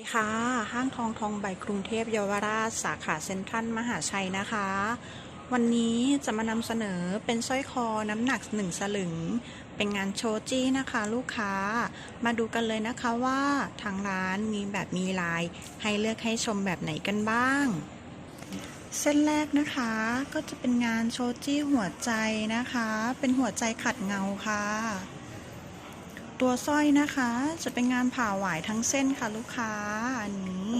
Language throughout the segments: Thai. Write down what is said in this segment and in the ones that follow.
สวัสดีค่ะ ห้างทองทองใบกรุงเทพเยาวราชสาขาเซ็นทรัลมหาชัยนะคะ วันนี้จะมานำเสนอเป็นสร้อยคอน้ำหนัก1สลึง เป็นงานโชจี้นะคะลูกค้า มาดูกันเลยนะคะว่าทางร้านมีแบบมีลาย ให้เลือกให้ชมแบบไหนกันบ้าง เส้นแรกนะคะก็จะเป็นงานโชจี้หัวใจนะคะ เป็นหัวใจขัดเงาค่ะ ตัวสร้อยนะคะ จะเป็นงานผ่าหวายทั้งเส้นค่ะลูกค้าอันนี้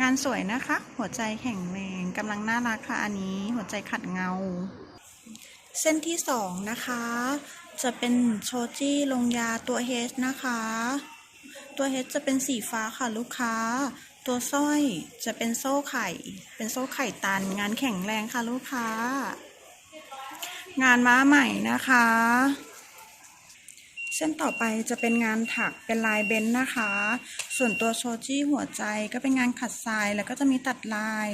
งานสวยนะคะ หัวใจแข็งแรงกำลังน่ารักค่ะอันนี้ หัวใจขัดเงา เส้นที่สองนะคะ จะเป็นโชจี้ลงยาตัวเฮสนะคะ ตัวเฮดจะเป็นสีฟ้าค่ะลูกค้าตัวสร้อยจะเป็นโซ่ไข่ เป็นโซ่ไข่ตันงานแข็งแรงค่ะลูกค้า งานม้าใหม่นะคะ เส้นต่อไปจะเป็นงานถักเป็นลายเบนซ์นะคะ ส่วนตัวโชจี้หัวใจก็เป็นงานขัดทรายแล้วก็จะมีตัดลาย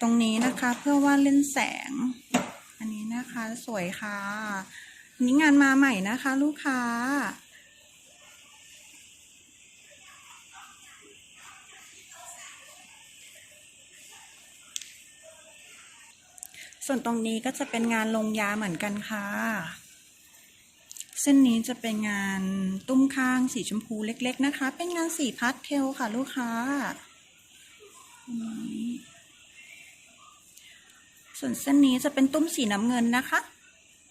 ตรงนี้นะคะเพื่อว่าเล่นแสง อันนี้นะคะสวยค่ะนนี้งานมาใหม่นะคะ ลูกค้า ส่วนตรงนี้ก็จะเป็นงานลงยาเหมือนกันค่ะ เส้นนี้จะเป็นงานตุ้มข้างสีชมพูเล็ก ๆ นะคะ เป็นงานสีพาสเทลค่ะลูกค้า ส่วนเส้นนี้จะเป็นตุ้มสีน้ำเงินนะคะ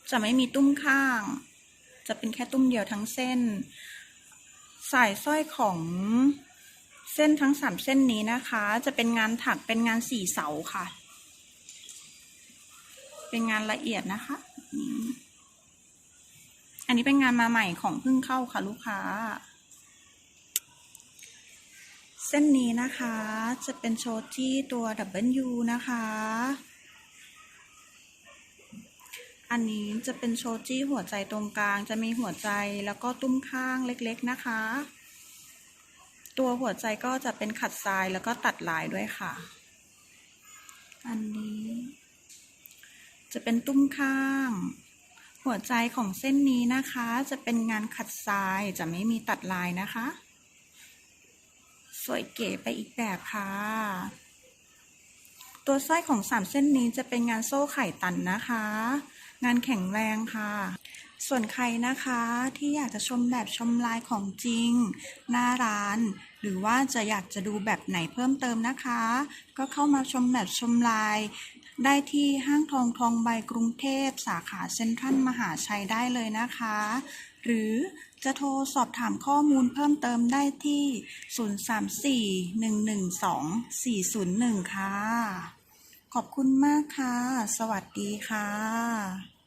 จะไม่มีตุ้มข้าง จะเป็นแค่ตุ้มเดียวทั้งเส้น สายสร้อยของเส้นทั้งสามเส้นนี้นะคะ จะเป็นงานถักเป็นงานสีเสาค่ะ เป็นงานละเอียดนะคะอันนี้เป็นงานมาใหม่ของเพิ่งเข้าค่ะลูกค้า เส้นนี้นะคะ จะเป็นโชจี้ตัว W นะคะ อันนี้จะเป็นโชจี้หัวใจตรงกลาง จะมีหัวใจแล้วก็ตุ้มข้างเล็กๆนะคะ ตัวหัวใจก็จะเป็นขัดทรายแล้วก็ตัดลายด้วยค่ะ อันนี้ จะเป็นตุ้มข้าง หัวใจของเส้นนี้นะคะ จะเป็นงานขัดทรายจะไม่มีตัดลายนะคะ สวยเก๋ไปอีกแบบค่ะ ตัวสร้อยของสามเส้นนี้จะเป็นงานโซ่ไข่ตันนะคะ งานแข็งแรงค่ะส่วนใครนะคะที่อยากจะชมแบบชมลายของจริง หน้าร้าน หรือว่าจะอยากจะดูแบบไหนเพิ่มเติมนะคะ ก็เข้ามาชมแบบชมลาย ได้ที่ห้างทองทองใบกรุงเทพ สาขาเซ็นทรัลมหาชัยได้เลยนะคะ หรือจะโทรสอบถามข้อมูลเพิ่มเติมได้ที่ 034-112-401 ค่ะ ขอบคุณมากค่ะ สวัสดีค่ะ